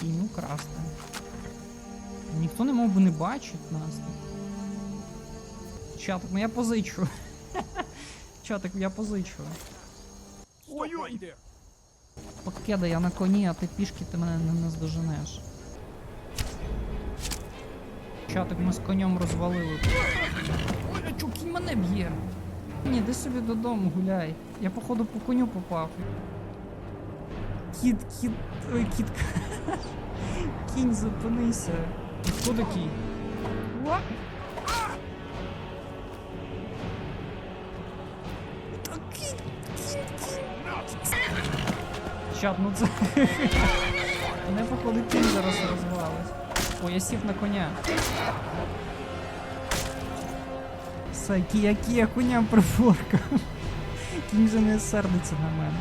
Кінь украсти. Ніхто не мов би не бачить нас. Чатик, ну я позичу. Чатик, я позичу. Ой-ой! Покеда, я на коні, а ти пішки ти мене не наздоженеш. Чатик, ми з конем розвалили. Ой, чу, кінь мене б'є. Ні, іди собі додому гуляй. Я походу по коню попав. Кіт, кіт. Ой, кіт. Кінь, зупинися. Ти Хто такий? Кінь. Чат, ну це. Мене походу кінь зараз розвалить. О, я сів на коня. Все, кія, кія, коня прифоркав. Кінь вже не сердиться на мене.